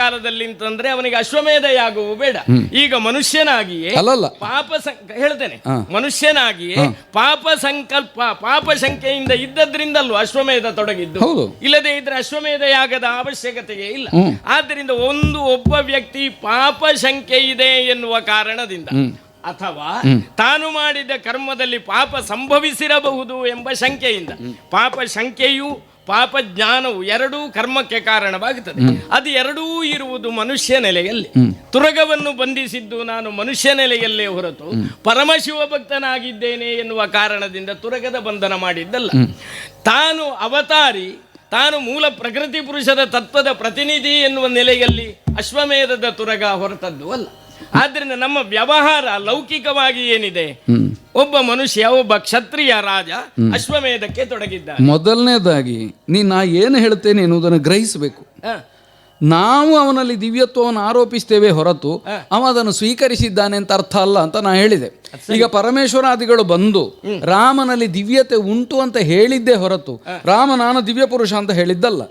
ಕಾಲದಲ್ಲಿ ಅಂತಂದ್ರೆ ಅವನಿಗೆ ಅಶ್ವಮೇಧ ಯಾಗುವು ಬೇಡ ಈಗ ಮನುಷ್ಯನಾಗಿಯೇ ಪಾಪ ಹೇಳ್ತೇನೆ. ಮನುಷ್ಯನಾಗಿಯೇ ಪಾಪ ಸಂಕಲ್ಪ ಪಾಪ ಸಂಖ್ಯೆಯಿಂದ ಇದ್ದದ್ರಿಂದಲೂ ಅಶ್ವಮೇಧ ತೊಡಗಿದ್ದು. ಇಲ್ಲದೆ ಇದ್ರೆ ಅಶ್ವಮೇಧ ಯಾಗದ ಅವಶ್ಯಕತೆಯೇ ಇಲ್ಲ. ಆದ್ರಿಂದ ಆದ್ದರಿಂದ ಒಂದು ಒಬ್ಬ ವ್ಯಕ್ತಿ ಪಾಪ ಸಂಖ್ಯೆ ಇದೆ ಎನ್ನುವ ಕಾರಣದಿಂದ ಅಥವಾ ತಾನು ಮಾಡಿದ ಕರ್ಮದಲ್ಲಿ ಪಾಪ ಸಂಭವಿಸಿರಬಹುದು ಎಂಬ ಶಂಕೆಯಿಂದ ಪಾಪ ಸಂಖ್ಯೆಯು ಪಾಪ ಜ್ಞಾನವು ಎರಡೂ ಕರ್ಮಕ್ಕೆ ಕಾರಣವಾಗುತ್ತದೆ. ಅದು ಎರಡೂ ಇರುವುದು ಮನುಷ್ಯ ನೆಲೆಯಲ್ಲಿ. ತುರಗವನ್ನು ಬಂಧಿಸಿದ್ದು ನಾನು ಮನುಷ್ಯ ನೆಲೆಯಲ್ಲೇ ಹೊರತು ಪರಮಶಿವ ಭಕ್ತನಾಗಿದ್ದೇನೆ ಎನ್ನುವ ಕಾರಣದಿಂದ ತುರಗದ ಬಂಧನ ಮಾಡಿದ್ದಲ್ಲ. ತಾನು ಅವತಾರಿ ತಾನು ಮೂಲ ಪ್ರಕೃತಿ ಪುರುಷರ ತತ್ವದ ಪ್ರತಿನಿಧಿ ಎನ್ನುವ ನೆಲೆಯಲ್ಲಿ ಅಶ್ವಮೇಧದ ತುರಗ ಹೊರತದ್ದು ಅಲ್ಲ. ಆದ್ದರಿಂದ ನಮ್ಮ ವ್ಯವಹಾರ ಲೌಕಿಕವಾಗಿ ಏನಿದೆ? ಒಬ್ಬ ಮನುಷ್ಯ ಒಬ್ಬ ಕ್ಷತ್ರಿಯ ರಾಜ ಅಶ್ವಮೇಧಕ್ಕೆ ತೊಡಗಿದ್ದ ಮೊದಲನೇದಾಗಿ ನೀ ನಾ ಏನು ಹೇಳ್ತೇನೆ ಎನ್ನುವುದನ್ನು ಗ್ರಹಿಸಬೇಕು. ನಾವು ಅವನಲ್ಲಿ ದಿವ್ಯತ್ವವನ್ನು ಆರೋಪಿಸ್ತೇವೆ ಹೊರತು ಅವ ಅದನ್ನು ಸ್ವೀಕರಿಸಿದ್ದಾನೆ ಅಂತ ಅರ್ಥ ಅಲ್ಲ ಅಂತ ನಾ ಹೇಳಿದೆ. ಈಗ ಪರಮೇಶ್ವರಾದಿಗಳು ಬಂದು ರಾಮನಲ್ಲಿ ದಿವ್ಯತೆ ಉಂಟು ಅಂತ ಹೇಳಿದ್ದೇ ಹೊರತು ರಾಮ ನಾನು ದಿವ್ಯ ಪುರುಷ ಅಂತ ಹೇಳಿದ್ದಲ್ಲ.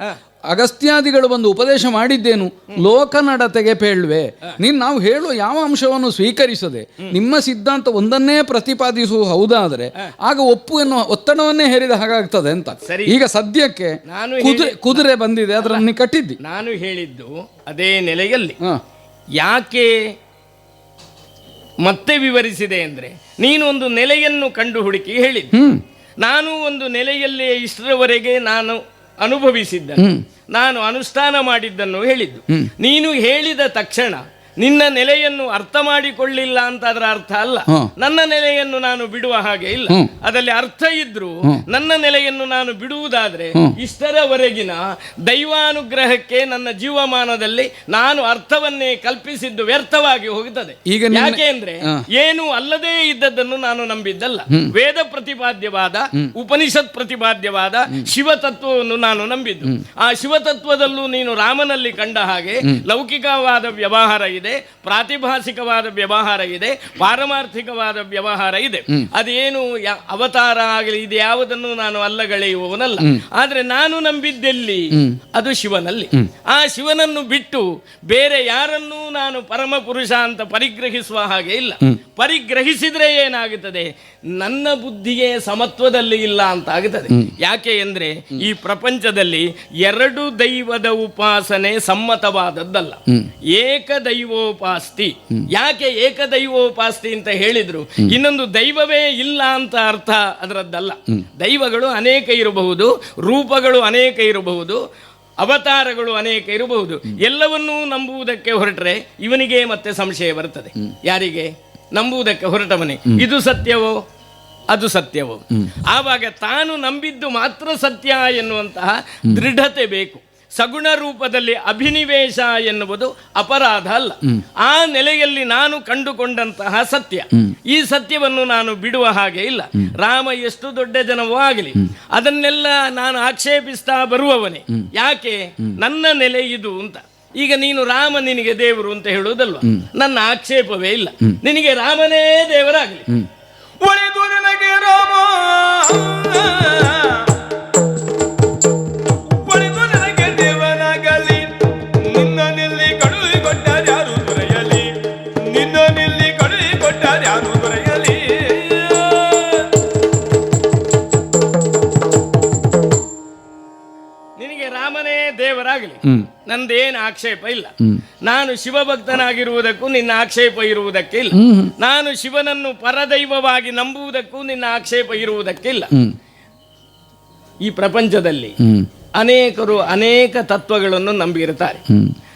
ಅಗಸ್ತ್ಯಾದಿಗಳು ಬಂದು ಉಪದೇಶ ಮಾಡಿದ್ದೇನು? ಲೋಕನಡತೆಗೆ ಪೇಳ್ವೆ. ನೀನ್ ನಾವು ಹೇಳುವ ಯಾವ ಅಂಶವನ್ನು ಸ್ವೀಕರಿಸದೆ ನಿಮ್ಮ ಸಿದ್ಧಾಂತ ಒಂದನ್ನೇ ಪ್ರತಿಪಾದಿಸುವ ಹೌದಾದ್ರೆ ಆಗ ಒಪ್ಪು ಎನ್ನುವ ಒತ್ತಡವನ್ನೇ ಹೇರಿದ ಹಾಗಾಗ್ತದೆ ಅಂತ. ಈಗ ಸದ್ಯಕ್ಕೆ ನಾನು ಕುದುರೆ ಕುದುರೆ ಬಂದಿದೆ ಅದರನ್ನು ಕಟ್ಟಿದ್ದಿ. ನಾನು ಹೇಳಿದ್ದು ಅದೇ ನೆಲೆಯಲ್ಲಿ. ಯಾಕೆ ಮತ್ತೆ ವಿವರಿಸಿದೆ ಅಂದ್ರೆ ನೀನು ಒಂದು ನೆಲೆಯನ್ನು ಕಂಡು ಹುಡುಕಿ ಹೇಳಿದ್ದು. ಹ್ಮ್. ನಾನು ಒಂದು ನೆಲೆಯಲ್ಲಿ ಇಷ್ಟರವರೆಗೆ ನಾನು ಅನುಭವಿಸಿದ್ದನ್ನು. ನಾನು ಅನುಷ್ಠಾನ ಮಾಡಿದ್ದನ್ನು ಹೇಳಿದ್ದು. ನೀನು ಹೇಳಿದ ತಕ್ಷಣ ನಿನ್ನ ನೆಲೆಯನ್ನು ಅರ್ಥ ಮಾಡಿಕೊಳ್ಳಿಲ್ಲ ಅಂತ ಅದರ ಅರ್ಥ ಅಲ್ಲ. ನನ್ನ ನೆಲೆಯನ್ನು ನಾನು ಬಿಡುವ ಹಾಗೆ ಇಲ್ಲ. ಅದರಲ್ಲಿ ಅರ್ಥ ಇದ್ರೂ ನನ್ನ ನೆಲೆಯನ್ನು ನಾನು ಬಿಡುವುದಾದ್ರೆ ಇಷ್ಟರವರೆಗಿನ ದೈವಾನುಗ್ರಹಕ್ಕೆ ನನ್ನ ಜೀವಮಾನದಲ್ಲಿ ನಾನು ಅರ್ಥವನ್ನೇ ಕಲ್ಪಿಸಿದ್ದು ವ್ಯರ್ಥವಾಗಿ ಹೋಗುತ್ತದೆ. ಈಗ ನಿನ್ನ- ಯಾಕೆ ಅಂದ್ರೆ ಏನು ಅಲ್ಲದೇ ಇದ್ದದ್ದನ್ನು ನಾನು ನಂಬಿದ್ದಲ್ಲ. ವೇದ ಪ್ರತಿಪಾದ್ಯವಾದ ಉಪನಿಷತ್ ಪ್ರತಿಪಾದ್ಯವಾದ ಶಿವತತ್ವವನ್ನು ನಾನು ನಂಬಿದ್ದು. ಆ ಶಿವತತ್ವದಲ್ಲೂ ನೀನು ರಾಮನಲ್ಲಿ ಕಂಡ ಹಾಗೆ ಲೌಕಿಕವಾದ ವ್ಯವಹಾರ ಇದೆ. ಪ್ರಾತಿಭಾಸಿಕವಾದ ವ್ಯವಹಾರ ಇದೆ. ಪಾರಮಾರ್ಥಿಕವಾದ ವ್ಯವಹಾರ ಇದೆ. ಅದೇನು ಅವತಾರ ಆಗಲಿ ಇದು ಯಾವುದನ್ನು ನಾನು ಅಲ್ಲಗಳೆಯುವವನಲ್ಲ. ಆದ್ರೆ ನಾನು ನಂಬಿದ್ದೆಲ್ಲಿ? ಅದು ಶಿವನಲ್ಲಿ. ಆ ಶಿವನನ್ನು ಬಿಟ್ಟು ಬೇರೆ ಯಾರನ್ನೂ ನಾನು ಪರಮ ಪುರುಷ ಅಂತ ಪರಿಗ್ರಹಿಸುವ ಹಾಗೆ ಇಲ್ಲ. ಪರಿಗ್ರಹಿಸಿದ್ರೆ ಏನಾಗುತ್ತದೆ? ನನ್ನ ಬುದ್ಧಿಗೆ ಸಮತ್ವದಲ್ಲಿ ಇಲ್ಲ ಅಂತ ಆಗುತ್ತದೆ ಯಾಕೆ ಅಂದ್ರೆ ಈ ಪ್ರಪಂಚದಲ್ಲಿ ಎರಡು ದೈವದ ಉಪಾಸನೆ ಸಮ್ಮತವಾದದ್ದಲ್ಲ. ಏಕದೈವೋಪಾಸ್ತಿ ಯಾಕೆ ಏಕದೈವೋಪಾಸ್ತಿ ಅಂತ ಹೇಳಿದ್ರು? ಇನ್ನೊಂದು ದೈವವೇ ಇಲ್ಲ ಅಂತ ಅರ್ಥ ಅದರದ್ದಲ್ಲ. ದೈವಗಳು ಅನೇಕ ಇರಬಹುದು ರೂಪಗಳು ಅನೇಕ ಇರಬಹುದು ಅವತಾರಗಳು ಅನೇಕ ಇರಬಹುದು. ಎಲ್ಲವನ್ನೂ ನಂಬುವುದಕ್ಕೆ ಹೊರಟ್ರೆ ಇವನಿಗೆ ಮತ್ತೆ ಸಂಶಯ ಬರ್ತದೆ ಯಾರಿಗೆ? ನಂಬುವುದಕ್ಕೆ ಹೊರಟವನೇ. ಇದು ಸತ್ಯವೋ? ಅದು ಸತ್ಯವೋ? ಆವಾಗ ತಾನು ನಂಬಿದ್ದು ಮಾತ್ರ ಸತ್ಯ ಎನ್ನುವಂತಹ ದೃಢತೆ ಬೇಕು. ಸಗುಣ ರೂಪದಲ್ಲಿ ಅಭಿನಿವೇಶ ಎನ್ನುವುದು ಅಪರಾಧ ಅಲ್ಲ. ಆ ನೆಲೆಯಲ್ಲಿ ನಾನು ಕಂಡುಕೊಂಡಂತಹ ಸತ್ಯ. ಈ ಸತ್ಯವನ್ನು ನಾನು ಬಿಡುವ ಹಾಗೆ ಇಲ್ಲ. ರಾಮ ಎಷ್ಟು ದೊಡ್ಡ ಜನವೂ ಆಗಲಿ. ಅದನ್ನೆಲ್ಲ ನಾನು ಆಕ್ಷೇಪಿಸ್ತಾ ಬರುವವನೇ. ಯಾಕೆ? ನನ್ನ ನೆಲೆ ಇದು ಅಂತ. ಈಗ ನೀನು ರಾಮ ನಿನಗೆ ದೇವರು ಅಂತ ಹೇಳುವುದಲ್ವ? ನನ್ನ ಆಕ್ಷೇಪವೇ ಇಲ್ಲ. ನಿನಗೆ ರಾಮನೇ ದೇವರಾಗಲಿ. ಒಳೆದು ನಿನಗೆ ರಾಮ. ನಂದೇನು ಆಕ್ಷೇಪ ಇಲ್ಲ. ನಾನು ಶಿವಭಕ್ತನಾಗಿರುವುದಕ್ಕೂ ನಿನ್ನ ಆಕ್ಷೇಪ ಇರುವುದಕ್ಕೆ ಇಲ್ಲ ನಾನು ಶಿವನನ್ನು ಪರದೈವವಾಗಿ ನಂಬುವುದಕ್ಕೂ ನಿನ್ನ ಆಕ್ಷೇಪ ಇರುವುದಕ್ಕಿಲ್ಲ. ಈ ಪ್ರಪಂಚದಲ್ಲಿ ಅನೇಕರು ಅನೇಕ ತತ್ವಗಳನ್ನು ನಂಬಿರುತ್ತಾರೆ.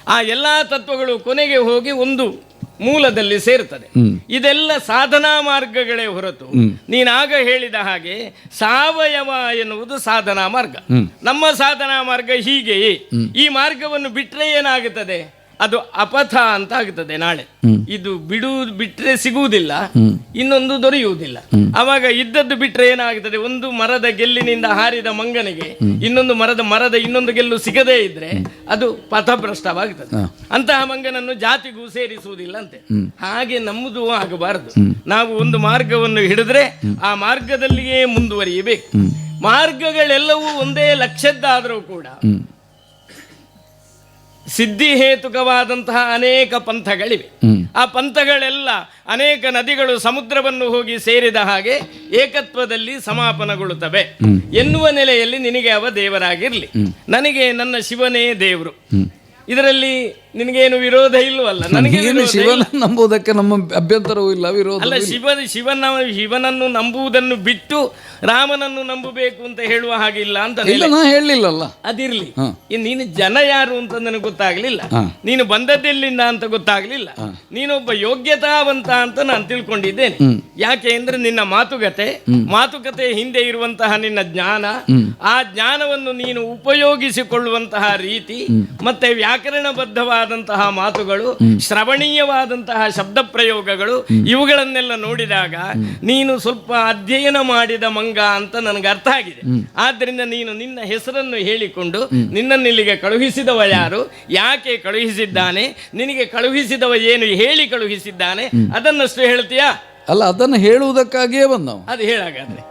ಆ ಎಲ್ಲಾ ತತ್ವಗಳು ಕೊನೆಗೆ ಹೋಗಿ ಒಂದು ಮೂಲದಲ್ಲಿ ಸೇರ್ತದೆ ಇದೆಲ್ಲ ಸಾಧನಾ ಮಾರ್ಗಗಳೇ ಹೊರತು ನೀನಾಗ ಹೇಳಿದ ಹಾಗೆ ಸಾವಯವ ಎನ್ನುವುದು ಸಾಧನಾ ಮಾರ್ಗ. ನಮ್ಮ ಸಾಧನಾ ಮಾರ್ಗ ಹೀಗೆಯೇ. ಈ ಮಾರ್ಗವನ್ನು ಬಿಟ್ರೆ ಏನಾಗುತ್ತದೆ? ಅದು ಅಪಥ ಅಂತ ಆಗ್ತದೆ ನಾಳೆ ಇದು ಬಿಡು ಬಿಟ್ರೆ ಸಿಗುವುದಿಲ್ಲ ಇನ್ನೊಂದು ದೊರೆಯುವುದಿಲ್ಲ. ಅವಾಗ ಇದ್ದದ್ದು ಬಿಟ್ರೆ ಏನಾಗ್ತದೆ ಒಂದು ಮರದ ಗೆಲ್ಲಿನಿಂದ ಹಾರಿದ ಮಂಗನಿಗೆ ಇನ್ನೊಂದು ಮರದ ಮರದ ಇನ್ನೊಂದು ಗೆಲ್ಲು ಸಿಗದೇ ಇದ್ರೆ ಅದು ಪಥಭ್ರಷ್ಟವಾಗ್ತದೆ. ಅಂತಹ ಮಂಗನನ್ನು ಜಾತಿಗೂ ಸೇರಿಸುವುದಿಲ್ಲ ಅಂತೆ ಹಾಗೆ ನಮ್ಮದು ಆಗಬಾರದು. ನಾವು ಒಂದು ಮಾರ್ಗವನ್ನು ಹಿಡಿದ್ರೆ ಆ ಮಾರ್ಗದಲ್ಲಿಯೇ ಮುಂದುವರಿಯಬೇಕು. ಮಾರ್ಗಗಳೆಲ್ಲವೂ ಒಂದೇ ಲಕ್ಷದ್ದಾದರೂ ಕೂಡ ಸಿದ್ಧಿ ಹೇತುಕವಾದಂತಹ ಅನೇಕ ಪಂಥಗಳಿವೆ. ಆ ಪಂಥಗಳೆಲ್ಲ ಅನೇಕ ನದಿಗಳು ಸಮುದ್ರವನ್ನು ಹೋಗಿ ಸೇರಿದ ಹಾಗೆ ಏಕತ್ವದಲ್ಲಿ ಸಮಾಪನಗೊಳ್ಳುತ್ತವೆ. ಎನ್ನುವ ನೆಲೆಯಲ್ಲಿ ನಿನಗೆ ಅವ ದೇವರಾಗಿರಲಿ. ನನಗೆ ನನ್ನ ಶಿವನೇ ದೇವರು. ಇದರಲ್ಲಿ ನಿನಗೇನು ವಿರೋಧ ಇಲ್ವಲ್ಲ? ನನಗೆ ಏನು ವಿರೋಧ ಇಲ್ಲ. ಶಿವನ ನಂಬುವುದಕ್ಕೆ ನಮ್ಮ ಅಭ್ಯಂತರವೂ ಇಲ್ಲ ವಿರೋಧ ಅಲ್ಲ ಶಿವ ಶಿವನ ಶಿವನನ್ನು ನಂಬುವುದನ್ನು ಬಿಟ್ಟು ರಾಮನನ್ನು ನಂಬಬೇಕು ಅಂತ ಹೇಳುವ ಹಾಗಿಲ್ಲ ಅಂತ ಇಲ್ಲ ನಾ ಹೇಳಲಿಲ್ಲಲ್ಲ. ಅದಿರ್ಲಿ. ಇನ್ ನೀನು ಜನ ಯಾರು ಅಂತ ನನಗೆ ಗೊತ್ತಾಗ್ಲಿಲ್ಲ? ನೀನು ಬಂದದ್ದೆಲ್ಲಿಂದ ಅಂತ ಗೊತ್ತಾಗ್ಲಿಲ್ಲ? ನೀನೊಬ್ಬ ಯೋಗ್ಯತಾವಂತ ಅಂತ ನಾನು ತಿಳ್ಕೊಂಡಿದ್ದೇನೆ. ಯಾಕೆ ಅಂದ್ರೆ ನಿನ್ನ ಮಾತುಕತೆ ಮಾತುಕತೆ ಹಿಂದೆ ಇರುವಂತಹ ನಿನ್ನ ಜ್ಞಾನ ಆ ಜ್ಞಾನವನ್ನು ನೀನು ಉಪಯೋಗಿಸಿಕೊಳ್ಳುವಂತಹ ರೀತಿ ಮತ್ತೆ ವ್ಯಾಕರಣಬದ್ಧವಾದಂತಹ ಮಾತುಗಳು ಶ್ರವಣೀಯವಾದಂತಹ ಶಬ್ದ ಪ್ರಯೋಗಗಳು ಇವುಗಳನ್ನೆಲ್ಲ ನೋಡಿದಾಗ ನೀನು ಸ್ವಲ್ಪ ಅಧ್ಯಯನ ಮಾಡಿದ ಮಂಗ ಅಂತ ನನಗೆ ಅರ್ಥ ಆಗಿದೆ. ಆದ್ದರಿಂದ ನೀನು ನಿನ್ನ ಹೆಸರನ್ನು ಹೇಳಿಕೊಂಡು ನಿನ್ನನ್ನು ಇಲ್ಲಿಗೆ ಕಳುಹಿಸಿದವ ಯಾರು ಯಾಕೆ ಕಳುಹಿಸಿದ್ದಾನೆ ನಿನಗೆ ಕಳುಹಿಸಿದವ ಏನು ಹೇಳಿ ಕಳುಹಿಸಿದ್ದಾನೆ ಅದನ್ನಷ್ಟು ಹೇಳ್ತೀಯಾ? ಅಲ್ಲ ಅದನ್ನು ಹೇಳುವುದಕ್ಕಾಗಿಯೇ ಬಂದವು. ಅದು ಹೇಳಾಗಾದ್ರೆ.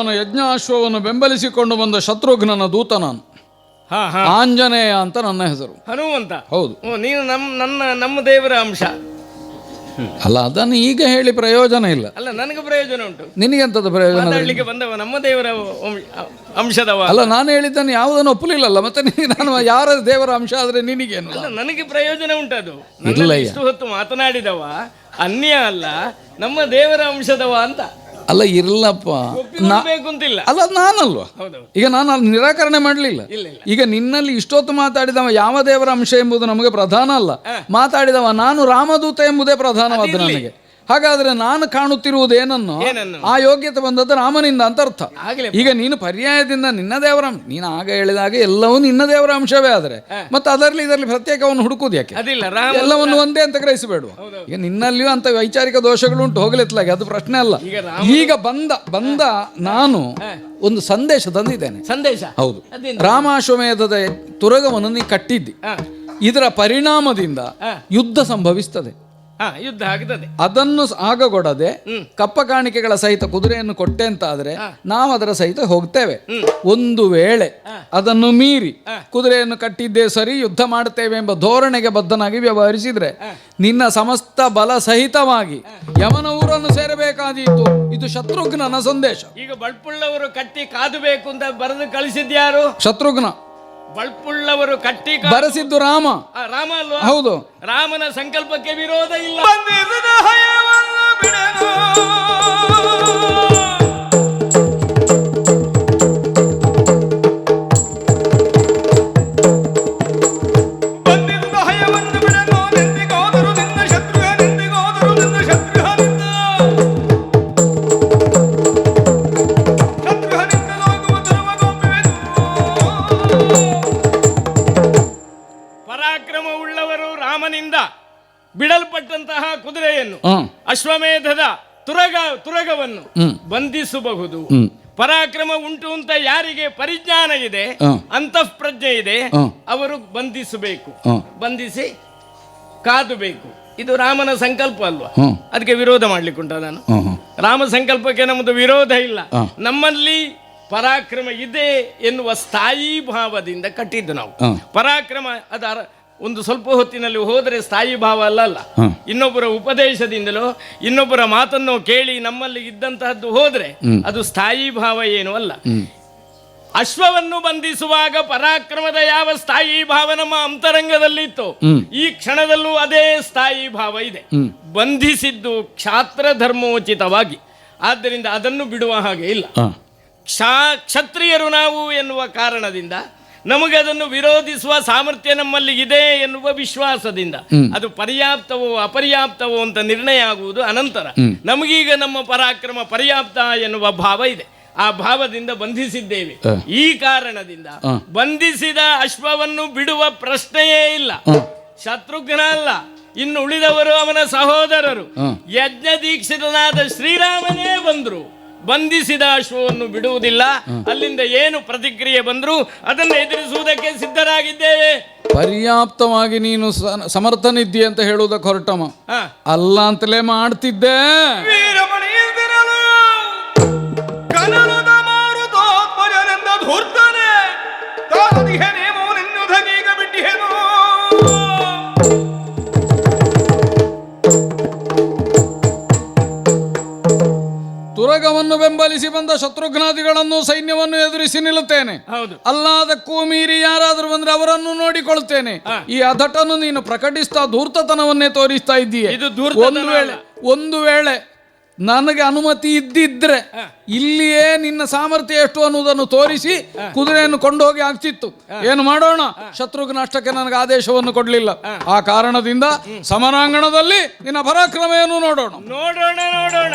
ಶ್ರೀರಾಮನ ಯಜ್ಞಾಶ್ವವನ್ನು ಬೆಂಬಲಿಸಿಕೊಂಡು ಬಂದ ಶತ್ರುಘ್ನನ ದೂತ ನಾನು. ಹಾ ಹಾ. ಆಂಜನೇಯ ಅಂತ ನನ್ನ ಹೆಸರು. ಹನುಮಂತ. ಹೌದು. ನೀನು ನಮ್ಮ ನನ್ನ ನಮ್ಮ ದೇವರ ಅಂಶ. ಅಲ್ಲ ಅದನ್ನು ಈಗ ಹೇಳಿ ಪ್ರಯೋಜನ ಇಲ್ಲ. ಅಲ್ಲ ನನಗೆ ಪ್ರಯೋಜನ ಉಂಟು. ನಿನಗೆಂತದ ಪ್ರಯೋಜನ ಬಂದವ ನಮ್ಮ ದೇವರ ಅಂಶದವ. ಅಲ್ಲ ನಾನು ಹೇಳಿದ್ದನ್ನು ಯಾವುದನ್ನು ಒಪ್ಪಲಿಲ್ಲಲ್ಲ ಮತ್ತೆ ನಾನು ಯಾರ ದೇವರ ಅಂಶ ಆದ್ರೆ ನಿನಗೇನು? ನನಗೆ ಪ್ರಯೋಜನ ಉಂಟದು ಇಷ್ಟು ಹೊತ್ತು ಮಾತನಾಡಿದವ ಅನ್ಯ ಅಲ್ಲ ನಮ್ಮ ದೇವರ ಅಂಶದವ ಅಂತ. ಅಲ್ಲ ಇರಲ್ಲಪ್ಪ ಅಲ್ಲ ನಾನಲ್ವಾ? ಈಗ ನಾನು ಅಲ್ಲಿ ನಿರಾಕರಣೆ ಮಾಡಲಿಲ್ಲ. ಈಗ ನಿನ್ನಲ್ಲಿ ಇಷ್ಟೊತ್ತು ಮಾತಾಡಿದವ ಯಾವ ದೇವರ ಅಂಶ ಎಂಬುದು ನಮಗೆ ಪ್ರಧಾನ ಅಲ್ಲ. ಮಾತಾಡಿದವ ನಾನು ರಾಮದೂತ ಎಂಬುದೇ ಪ್ರಧಾನವಾದ ನನಗೆ. ಹಾಗಾದ್ರೆ ನಾನು ಕಾಣುತ್ತಿರುವುದು ಏನನ್ನು? ಆ ಯೋಗ್ಯತೆ ಬಂದದ್ದು ರಾಮನಿಂದ ಅಂತ ಅರ್ಥ. ಈಗ ನೀನು ಪರ್ಯಾಯದಿಂದ ನಿನ್ನ ದೇವರ ನೀನು ಆಗ ಹೇಳಿದಾಗ ಎಲ್ಲವೂ ನಿನ್ನ ದೇವರ ಅಂಶವೇ ಆದರೆ. ಮತ್ತೆ ಅದರಲ್ಲಿ ಇದರಲ್ಲಿ ಪ್ರತ್ಯೇಕವನ್ನು ಹುಡುಕುದು ಯಾಕೆ? ಎಲ್ಲವನ್ನು ಒಂದೇ ಅಂತ ಗ್ರಹಿಸಬೇಡುವ. ಈಗ ನಿನ್ನಲ್ಲಿಯೂ ಅಂತ ವೈಚಾರಿಕ ದೋಷಗಳು ಉಂಟು ಹೋಗ್ಲಿತ್ಲಾಗೆ ಅದು ಪ್ರಶ್ನೆ ಅಲ್ಲ. ಈಗ ಬಂದ ಬಂದ ನಾನು ಒಂದು ಸಂದೇಶ ತಂದಿದ್ದೇನೆ. ಸಂದೇಶ? ಹೌದು? ರಾಮಾಶ್ವಮೇಧದ ತುರಗವನ್ನು ನೀ ಕಟ್ಟಿದ್ದಿ. ಇದರ ಪರಿಣಾಮದಿಂದ ಯುದ್ಧ ಸಂಭವಿಸ್ತದೆ. ಯುದ್ಧ ಆಗ್ತದೆ ಅದನ್ನು ಆಗ ಕೊಡದೆ ಕಪ್ಪ ಕಾಣಿಕೆಗಳ ಸಹಿತ ಕುದುರೆಯನ್ನು ಕೊಟ್ಟೆ ಅಂತ ಆದ್ರೆ ನಾವು ಅದರ ಸಹಿತ ಹೋಗ್ತೇವೆ. ಒಂದು ವೇಳೆ ಅದನ್ನು ಮೀರಿ ಕುದುರೆಯನ್ನು ಕಟ್ಟಿದ್ದೇ ಸರಿ ಯುದ್ಧ ಮಾಡುತ್ತೇವೆ ಎಂಬ ಧೋರಣೆಗೆ ಬದ್ಧನಾಗಿ ವ್ಯವಹರಿಸಿದ್ರೆ ನಿನ್ನ ಸಮಸ್ತ ಬಲ ಸಹಿತವಾಗಿ ಯಮನ ಊರನ್ನು ಸೇರಬೇಕಾದೀತು. ಇದು ಶತ್ರುಘ್ನನ ಸಂದೇಶ. ಈಗ ಬಳ್ಪುಳ್ಳವರು ಕಟ್ಟಿ ಕಾದಬೇಕು ಅಂತ ಬರೆದು ಕಳಿಸಿದ್ಯಾರು? ಶತ್ರುಘ್ನ. ಬಳ್ಪುಳ್ಳವರು ಕಟ್ಟಿ ಬರೆಸಿದ್ದು ರಾಮ. ಆ, ರಾಮ ಅಲ್ವಾ? ಹೌದು. ರಾಮನ ಸಂಕಲ್ಪಕ್ಕೆ ವಿರೋಧ ಇಲ್ಲ. ಅಶ್ವಮೇಧದ ತುರಗ ತುರಗವನ್ನು ಬಂಧಿಸಬಹುದು. ಪರಾಕ್ರಮ ಉಂಟು ಅಂತ ಯಾರಿಗೆ ಪರಿಜ್ಞಾನ ಇದೆ ಅಂತಃ ಅಂತಃಪ್ರಜ್ಞೆ ಇದೆ ಅವರು ಬಂಧಿಸಬೇಕು. ಬಂಧಿಸಿ ಕಾದಬೇಕು. ಇದು ರಾಮನ ಸಂಕಲ್ಪ ಅಲ್ವಾ. ಅದಕ್ಕೆ ವಿರೋಧ ಮಾಡ್ಲಿಕ್ಕುಂಟ ನಾನು? ರಾಮ ಸಂಕಲ್ಪಕ್ಕೆ ನಮ್ಮದು ವಿರೋಧ ಇಲ್ಲ. ನಮ್ಮಲ್ಲಿ ಪರಾಕ್ರಮ ಇದೆ ಎನ್ನುವ ಸ್ಥಾಯಿ ಭಾವದಿಂದ ಕಟ್ಟಿದ್ದು ನಾವು. ಪರಾಕ್ರಮ ಅದರ ಒಂದು ಸ್ವಲ್ಪ ಹೊತ್ತಿನಲ್ಲಿ ಹೋದರೆ ಸ್ಥಾಯಿ ಭಾವ ಅಲ್ಲ ಅಲ್ಲ ಇನ್ನೊಬ್ಬರ ಉಪದೇಶದಿಂದಲೋ ಇನ್ನೊಬ್ಬರ ಮಾತನ್ನು ಕೇಳಿ ನಮ್ಮಲ್ಲಿ ಇದ್ದಂತಹದ್ದು ಹೋದ್ರೆ ಅದು ಸ್ಥಾಯಿ ಭಾವ ಏನು ಅಲ್ಲ. ಅಶ್ವವನ್ನು ಬಂಧಿಸುವಾಗ ಪರಾಕ್ರಮದ ಯಾವ ಸ್ಥಾಯಿ ಭಾವ ನಮ್ಮ ಅಂತರಂಗದಲ್ಲಿತ್ತು ಈ ಕ್ಷಣದಲ್ಲೂ ಅದೇ ಸ್ಥಾಯಿ ಭಾವ ಇದೆ. ಬಂಧಿಸಿದ್ದು ಕ್ಷಾತ್ರ ಧರ್ಮೋಚಿತವಾಗಿ. ಆದ್ದರಿಂದ ಅದನ್ನು ಬಿಡುವ ಹಾಗೆ ಇಲ್ಲ. ಕ್ಷಾ ಕ್ಷತ್ರಿಯರು ನಾವು ಎನ್ನುವ ಕಾರಣದಿಂದ ನಮಗೆ ಅದನ್ನು ವಿರೋಧಿಸುವ ಸಾಮರ್ಥ್ಯ ನಮ್ಮಲ್ಲಿ ಇದೆ ಎನ್ನುವ ವಿಶ್ವಾಸದಿಂದ. ಅದು ಪರ್ಯಾಪ್ತವೋ ಅಪರ್ಯಾಪ್ತವೋ ಅಂತ ನಿರ್ಣಯ ಆಗುವುದು ಅನಂತರ. ನಮಗೀಗ ನಮ್ಮ ಪರಾಕ್ರಮ ಪರ್ಯಾಪ್ತ ಎನ್ನುವ ಭಾವ ಇದೆ. ಆ ಭಾವದಿಂದ ಬಂಧಿಸಿದ್ದೇವೆ. ಈ ಕಾರಣದಿಂದ ಬಂಧಿಸಿದ ಅಶ್ವವನ್ನು ಬಿಡುವ ಪ್ರಶ್ನೆಯೇ ಇಲ್ಲ. ಶತ್ರುಘ್ನ ಅಲ್ಲ. ಇನ್ನು ಉಳಿದವರು ಅವನ ಸಹೋದರರು. ಯಜ್ಞ ದೀಕ್ಷಿತನಾದ ಶ್ರೀರಾಮನೇ ಬಂದ್ರು. ಬಂಧಿಸಿದ ಅಶ್ವವನ್ನು ಬಿಡುವುದಿಲ್ಲ. ಅಲ್ಲಿಂದ ಏನು ಪ್ರತಿಕ್ರಿಯೆ ಬಂದ್ರು ಅದನ್ನು ಎದುರಿಸುವುದಕ್ಕೆ ಸಿದ್ಧರಾಗಿದ್ದೇವೆ. ಪರ್ಯಾಪ್ತವಾಗಿ ನೀನು ಸಮರ್ಥನಿದ್ದಿ ಸಮರ್ಥನಿದ್ದೀಯ ಅಂತ ಹೇಳುವುದಕ್ಕೆ ಹೊರಟಮ. ಅಲ್ಲ ಅಂತಲೇ ಮಾಡ್ತಿದ್ದೆ. ತುರಗವನ್ನು ಬೆಂಬಲಿಸಿ ಬಂದ ಶತ್ರುಘ್ನಾದಿಗಳನ್ನು ಸೈನ್ಯವನ್ನು ಎದುರಿಸಿ ನಿಲ್ಲುತ್ತೇನೆ. ಹೌದು. ಅಲ್ಲಾದಕ್ಕೂ ಮೀರಿ ಯಾರಾದರೂ ಬಂದ್ರೆ ಅವರನ್ನು ನೋಡಿಕೊಳ್ಳುತ್ತೇನೆ ಈ ಅಧಟನ್ನು ನೀನು ಪ್ರಕಟಿಸ್ತಾ ಧೂರ್ತತನವನ್ನೇ ತೋರಿಸ್ತಾ ಇದ್ದೀಯ. ಒಂದು ವೇಳೆ ಒಂದು ವೇಳೆ ನನಗೆ ಅನುಮತಿ ಇದ್ದಿದ್ರೆ ಇಲ್ಲಿಯೇ ನಿನ್ನ ಸಾಮರ್ಥ್ಯ ಎಷ್ಟು ಅನ್ನುವುದನ್ನು ತೋರಿಸಿ ಕುದುರೆಯನ್ನು ಕೊಂಡೋಗಿ ಆಗ್ತಿತ್ತು ಏನು ಮಾಡೋಣ? ಶತ್ರುಘ್ನ ಅಷ್ಟಕ್ಕೆ ನನಗೆ ಆದೇಶವನ್ನು ಕೊಡಲಿಲ್ಲ. ಆ ಕಾರಣದಿಂದ ಸಮರಾಂಗಣದಲ್ಲಿ ನಿನ್ನ ಪರಾಕ್ರಮ ಏನು ನೋಡೋಣ. ನೋಡೋಣ ನೋಡೋಣ.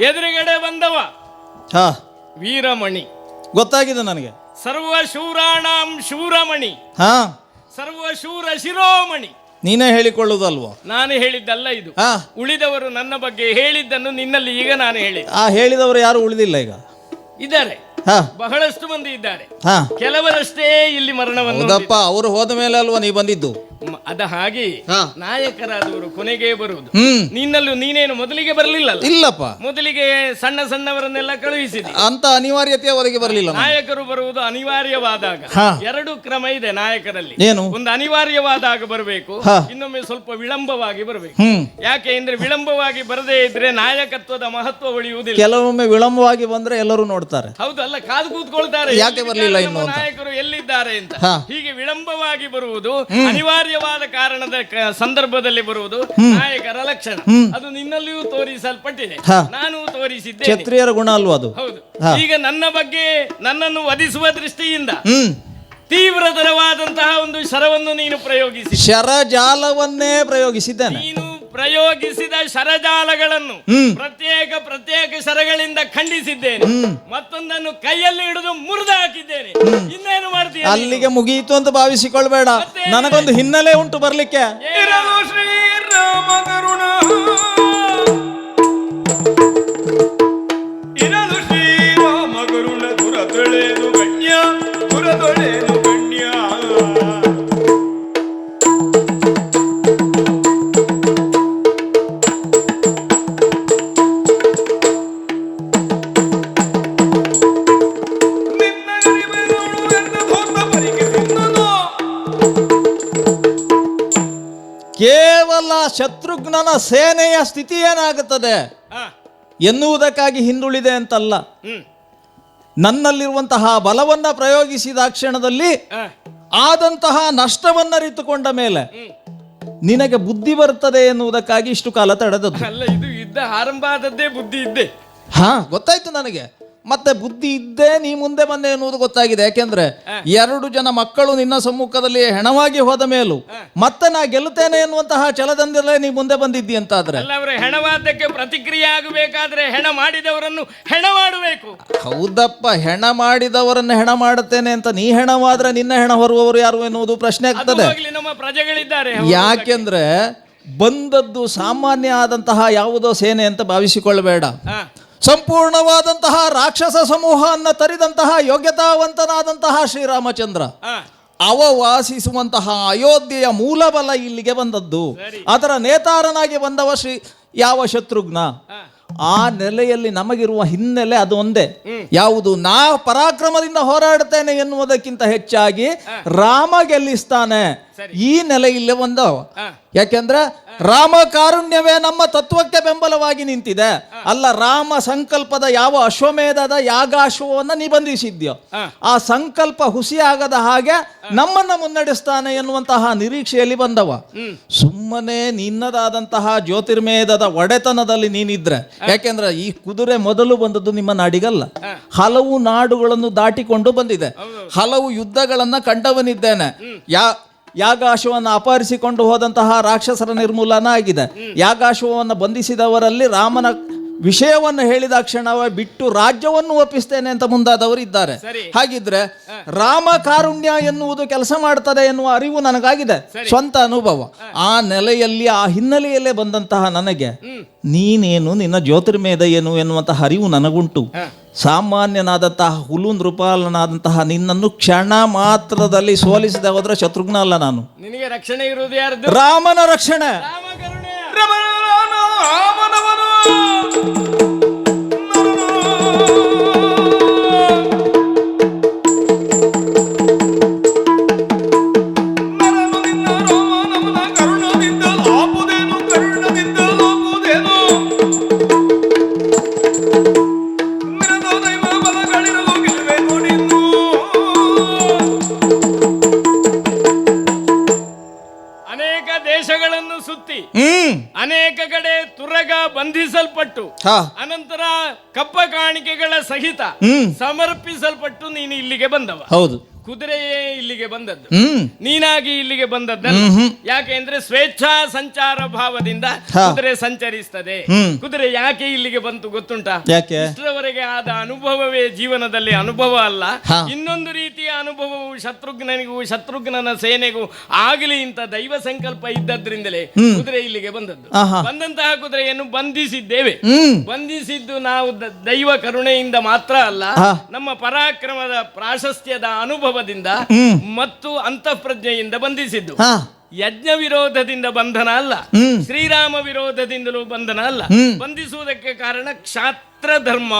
ಎದುರುಗಡೆ ಬಂದವ. ಹ. ವೀರಮಣಿ. ಗೊತ್ತಾಗಿದೆ ನನಗೆ. ಸರ್ವ ಶೂರಾಣಾಂ ಶೂರಮಣಿ. ಹ. ಸರ್ವ ಶೂರ ಶಿರೋಮಣಿ. ನೀನೇ ಹೇಳಿಕೊಳ್ಳುವುದಲ್ವೋ ನಾನು ಹೇಳಿದ್ದಲ್ಲ ಇದು. ಹಾ. ಉಳಿದವರು ನನ್ನ ಬಗ್ಗೆ ಹೇಳಿದ್ದನ್ನು ನಿನ್ನಲ್ಲಿ ಈಗ ನಾನು ಹೇಳಿ ಆ ಹೇಳಿದವರು ಯಾರು ಉಳಿದಿಲ್ಲ ಈಗ? ಇದ್ದಾರೆ. ಹಾ. ಬಹಳಷ್ಟು ಮಂದಿ ಇದ್ದಾರೆ. ಹಾ. ಕೆಲವರಷ್ಟೇ ಇಲ್ಲಿ ಮರಣವನ್ನು ಹೌದಪ್ಪ ಅವರು ಹೋದ ಮೇಲೆ ಅಲ್ವಾ ನೀ ಬಂದಿದ್ದು? ಅದ ಹಾಗೆ ಹಾ. ನಾಯಕರಾದವರು ಕೊನೆಗೆ ಬರುವುದು. ಹ್ಮ್. ನಿನ್ನಲ್ಲೂ ನೀನೇನು ಮೊದಲಿಗೆ ಬರಲಿಲ್ಲ ಇಲ್ಲಪ್ಪ. ಮೊದಲಿಗೆ ಸಣ್ಣ ಸಣ್ಣವರನ್ನೆಲ್ಲ ಕಳುಹಿಸಿದೆ. ಅಂತ ಅನಿವಾರ್ಯತೆ ಅವರಿಗೆ ಬರಲಿಲ್ಲ ನಾಯಕರು ಬರುವುದು ಅನಿವಾರ್ಯವಾದಾಗ. ಹಾ. ಎರಡು ಕ್ರಮ ಇದೆ ನಾಯಕರಲ್ಲಿ. ಏನು? ಒಂದು ಅನಿವಾರ್ಯವಾದಾಗ ಬರಬೇಕು ಹಾ. ಇನ್ನೊಮ್ಮೆ ಸ್ವಲ್ಪ ವಿಳಂಬವಾಗಿ ಬರಬೇಕು. ಹ್ಮ್. ಯಾಕೆ ಅಂದ್ರೆ ವಿಳಂಬವಾಗಿ ಬರದೇ ಇದ್ರೆ ನಾಯಕತ್ವದ ಮಹತ್ವ ಉಳಿಯುವುದಿಲ್ಲ. ಕೆಲವೊಮ್ಮೆ ವಿಳಂಬವಾಗಿ ಬಂದ್ರೆ ಎಲ್ಲರೂ ನೋಡ್ತಾರೆ. ಹೌದು ಅಲ್ಲ ಕಾದು ಕೂತ್ಕೊಳ್ತಾರೆ. ಯಾಕೆ ಬರಲಿಲ್ಲ ನಮ್ಮ ಅಂತ? ನಾಯಕರು ಎಲ್ಲಿದ್ದಾರೆ ಅಂತ? ಹಾ. ಹೀಗೆ ವಿಳಂಬವಾಗಿ ಬರುವುದು ಅನಿವಾರ್ಯವಾದ ಕಾರಣದ ಕ- ಸಂದರ್ಭದಲ್ಲಿ ಬರುವುದು ನಾಯಕರ ಲಕ್ಷಣ. ಅದು ನಿನ್ನಲ್ಲಿಯೂ ತೋರಿಸಲ್ಪಟ್ಟಿದೆ. ಹಾ. ನಾನು ತೋರಿಸಿದ್ದೇನೆ. ಕ್ಷತ್ರಿಯರ ಗುಣ ಅಲ್ವಾ ಅದು? ಹೌದು. ಹಾ. ಈಗ ನನ್ನ ಬಗ್ಗೆ ನನ್ನನ್ನು ವಧಿಸುವ ದೃಷ್ಟಿಯಿಂದ ಹ್ಮ್. ತೀವ್ರತರವಾದಂತಹ ಒಂದು ಶರವನ್ನು ನೀನು ಪ್ರಯೋಗಿಸಿ. ಶರಜಾಲವನ್ನೇ ಪ್ರಯೋಗಿಸಿದ್ದೇನೆ. ನೀನು ಪ್ರಯೋಗಿಸಿದ ಶರಜಾಲಗಳನ್ನು. ಪ್ರತ್ಯೇಕ ಪ್ರತ್ಯೇಕ ಶರಗಳಿಂದ ಖಂಡಿಸಿದ್ದೇನೆ. ಮತ್ತೊಂದನ್ನು ಕೈಯಲ್ಲಿ ಹಿಡಿದು ಮುರಿದು ಹಾಕಿದ್ದೇನೆ ಇನ್ನೇನು ಮಾಡ್ತೀನಿ ಅಲ್ಲಿಗೆ ಮುಗಿಯಿತು ಅಂತ ಭಾವಿಸಿಕೊಳ್ಬೇಡ. ನನಗೊಂದು ಹಿನ್ನೆಲೆ ಉಂಟು ಬರ್ಲಿಕ್ಕೆ. ಇರಲು ಶ್ರೀರಾಮ ಶತ್ರುಘ್ನನ ಸೇನೆಯ ಸ್ಥಿತಿ ಏನಾಗುತ್ತದೆ? ಎನ್ನುವುದಕ್ಕಾಗಿ ಹಿಂದುಳಿದೆ ಅಂತಲ್ಲ. ನನ್ನಲ್ಲಿರುವಂತಹ ಬಲವನ್ನ ಪ್ರಯೋಗಿಸಿದ ಕ್ಷಣದಲ್ಲಿ ಆದಂತಹ ನಷ್ಟವನ್ನರಿತುಕೊಂಡ ಮೇಲೆ ನಿನಗೆ ಬುದ್ಧಿ ಬರುತ್ತದೆ ಎನ್ನುವುದಕ್ಕಾಗಿ ಇಷ್ಟು ಕಾಲ ತಡೆದದ್ದು. ಅಲ್ಲ ಇದು ಯುದ್ಧ ಆರಂಭ ಆದದ್ದೇ ಬುದ್ಧಿ ಇದ್ದೆ. ಹಾ ಗೊತ್ತಾಯ್ತು ನನಗೆ. ಮತ್ತೆ ಬುದ್ಧಿ ಇದ್ದೇ ನೀ ಮುಂದೆ ಬಂದೆ ಎನ್ನುವುದು ಗೊತ್ತಾಗಿದೆ. ಯಾಕೆಂದ್ರೆ ಎರಡು ಜನ ಮಕ್ಕಳು ನಿನ್ನ ಸಮ್ಮುಖದಲ್ಲಿ ಹೆಣವಾಗಿ ಹೋದ ಮೇಲೂ ಮತ್ತೆ ನಾ ಗೆಲ್ಲುತ್ತೇನೆ ಎನ್ನುವಂತಹ ಚಲದಂದಿರಲೇ ನೀ ಮುಂದೆ ಬಂದಿದ್ದಿ ಅಂತ ಆದ್ರೆ ಅವರ ಹೆಣವಾದಕ್ಕೆ ಪ್ರತಿಕ್ರಿಯೆ ಆಗಬೇಕಾದ್ರೆ ಹೆಣ ಮಾಡಿದವರನ್ನು ಹೆಣ ಮಾಡಬೇಕು. ಹೌದಪ್ಪ ಹೆಣ ಮಾಡಿದವರನ್ನು ಹೆಣ ಮಾಡುತ್ತೇನೆ ಅಂತ ನೀ ಹೆಣವಾದ್ರೆ ನಿನ್ನ ಹೆಣ ಹೊರುವವರು ಯಾರು ಎನ್ನುವುದು ಪ್ರಶ್ನೆ ಆಗ್ತದೆ. ನಮ್ಮ ಪ್ರಜೆಗಳಿದ್ದಾರೆ ಯಾಕೆಂದ್ರೆ ಬಂದದ್ದು ಸಾಮಾನ್ಯ ಆದಂತಹ ಯಾವುದೋ ಸೇನೆ ಅಂತ ಭಾವಿಸಿಕೊಳ್ಳಬೇಡ. ಸಂಪೂರ್ಣವಾದಂತಹ ರಾಕ್ಷಸ ಸಮೂಹವನ್ನು ತರಿದಂತಹ ಯೋಗ್ಯತಾವಂತನಾದಂತಹ ಶ್ರೀರಾಮಚಂದ್ರ. ಅವ ವಾಸಿಸುವಂತಹ ಅಯೋಧ್ಯೆಯ ಮೂಲಬಲ ಇಲ್ಲಿಗೆ ಬಂದದ್ದು. ಅದರ ನೇತಾರನಾಗಿ ಬಂದವ ಶ್ರೀ ಯಾವ ಶತ್ರುಘ್ನ? ಆ ನೆಲೆಯಲ್ಲಿ ನಮಗಿರುವ ಹಿನ್ನೆಲೆ ಅದು ಒಂದೇ. ಯಾವುದು? ನಾ ಪರಾಕ್ರಮದಿಂದ ಹೋರಾಡ್ತೇನೆ ಎನ್ನುವುದಕ್ಕಿಂತ ಹೆಚ್ಚಾಗಿ ರಾಮ ಗೆಲ್ಲಿಸ್ತಾನೆ. ಈ ನೆಲೆ ಇಲ್ಲೇ ಬಂದವ. ಯಾಕೆಂದ್ರೆ ರಾಮ ಕಾರುಣ್ಯವೇ ನಮ್ಮ ತತ್ವಕ್ಕೆ ಬೆಂಬಲವಾಗಿ ನಿಂತಿದೆ. ಅಲ್ಲ ರಾಮ ಸಂಕಲ್ಪದ ಯಾವ ಅಶ್ವಮೇಧದ ಯಾಗಾಶ್ವವನ್ನ ನಿಬಂಧಿಸಿದ್ಯೋ ಆ ಸಂಕಲ್ಪ ಹುಸಿಯಾಗದ ಹಾಗೆ ನಮ್ಮನ್ನ ಮುನ್ನಡೆಸ್ತಾನೆ ಎನ್ನುವಂತಹ ನಿರೀಕ್ಷೆಯಲ್ಲಿ ಬಂದವ. ಸುಮ್ಮನೆ ನಿನ್ನದಾದಂತಹ ಜ್ಯೋತಿರ್ಮೇಧದ ಒಡೆತನದಲ್ಲಿ ನೀನಿದ್ರೆ ಯಾಕೆಂದ್ರೆ ಈ ಕುದುರೆ ಮೊದಲು ಬಂದದ್ದು ನಿಮ್ಮ ನಾಡಿಗಲ್ಲ. ಹಲವು ನಾಡುಗಳನ್ನು ದಾಟಿಕೊಂಡು ಬಂದಿದೆ. ಹಲವು ಯುದ್ಧಗಳನ್ನ ಕಂಡವನಿದ್ದೇನೆ. ಯಾ ಯಾಗಾಶ್ವವನ್ನು ಅಪಹರಿಸಿಕೊಂಡು ಹೋದಂತಹ ರಾಕ್ಷಸರ ನಿರ್ಮೂಲನ ಆಗಿದೆ ಯಾಗಾಶ್ವವನ್ನು ಬಂಧಿಸಿದವರಲ್ಲಿ ರಾಮನ ವಿಷಯವನ್ನು ಹೇಳಿದ ಕ್ಷಣವೇ ಬಿಟ್ಟು ರಾಜ್ಯವನ್ನು ಒಪ್ಪಿಸ್ತೇನೆ ಅಂತ ಮುಂದಾದವರು ಇದ್ದಾರೆ. ಹಾಗಿದ್ರೆ ರಾಮ ಕಾರುಣ್ಯ ಎನ್ನುವುದು ಕೆಲಸ ಮಾಡ್ತದೆ ಎನ್ನುವ ಅರಿವು ನನಗಾಗಿದೆ. ಸ್ವಂತ ಅನುಭವ. ಆ ನೆಲೆಯಲ್ಲಿ ಆ ಹಿನ್ನೆಲೆಯಲ್ಲೇ ಬಂದಂತಹ ನನಗೆ ನೀನೇನು ನಿನ್ನ ಜ್ಯೋತಿರ್ಮೇದ ಏನು ಎನ್ನುವಂತಹ ಅರಿವು ನನಗುಂಟು. ಸಾಮಾನ್ಯನಾದಂತಹ ಹುಲು ನೃಪಾಲನಾದಂತಹ ನಿನ್ನನ್ನು ಕ್ಷಣ ಮಾತ್ರದಲ್ಲಿ ಸೋಲಿಸಿದ ಹೋದ್ರೆ ಶತ್ರುಘ್ನ ಅಲ್ಲ ನಾನು. ನಿನಗೆ ರಕ್ಷಣೆ ಇರುವುದು ಯಾರ್ದು? ರಾಮನ ರಕ್ಷಣೆ. ಅನಂತರ ಕಪ್ಪ ಕಾಣಿಕೆಗಳ ಸಹಿತ ಸಮರ್ಪಿಸಲ್ಪಟ್ಟು ನೀನು ಇಲ್ಲಿಗೆ ಬಂದವ. ಹೌದು. ಕುದುರೆಯೇ ಇಲ್ಲಿಗೆ ಬಂದದ್ದು. ನೀನಾಗಿ ಇಲ್ಲಿಗೆ ಬಂದದ್ದಲ್ಲ? ಯಾಕೆ ಅಂದ್ರೆ ಸ್ವೇಚ್ಛಾ ಸಂಚಾರ ಭಾವದಿಂದ. ಕುದುರೆ ಸಂಚರಿಸ್ತದೆ. ಕುದುರೆ ಯಾಕೆ ಇಲ್ಲಿಗೆ ಬಂತು ಗೊತ್ತುಂಟಾ? ಆದ ಅನುಭವವೇ ಜೀವನದಲ್ಲಿ ಅನುಭವ ಅಲ್ಲ. ಇನ್ನೊಂದು ರೀತಿಯ ಅನುಭವವು ಶತ್ರುಘ್ನನಿಗೂ ಶತ್ರುಘ್ನನ ಸೇನೆಗೂ ಆಗಲಿ ಇಂತ ದೈವ ಸಂಕಲ್ಪ ಇದ್ದದ್ರಿಂದಲೇ ಕುದುರೆ ಇಲ್ಲಿಗೆ ಬಂದದ್ದು. ಬಂದಂತಹ ಕುದುರೆಯನ್ನು ಬಂಧಿಸಿದ್ದೇವೆ. ಬಂಧಿಸಿದ್ದು ನಾವು ದೈವ ಕರುಣೆಯಿಂದ ಮಾತ್ರ ಅಲ್ಲ ನಮ್ಮ ಪರಾಕ್ರಮದ ಪ್ರಾಶಸ್ತ್ಯದ ಅನುಭವದಿಂದ ಮತ್ತು ಅಂತಃಪ್ರಜ್ಞೆಯಿಂದ ಬಂಧಿಸಿದ್ದು. ಯಜ್ಞ ವಿರೋಧದಿಂದ ಬಂಧನ ಅಲ್ಲ. ಶ್ರೀರಾಮ ವಿರೋಧದಿಂದಲೂ ಬಂಧನ ಅಲ್ಲ. ಬಂಧಿಸುವುದಕ್ಕೆ ಕಾರಣ ಕ್ಷಾತ್ರ ಧರ್ಮ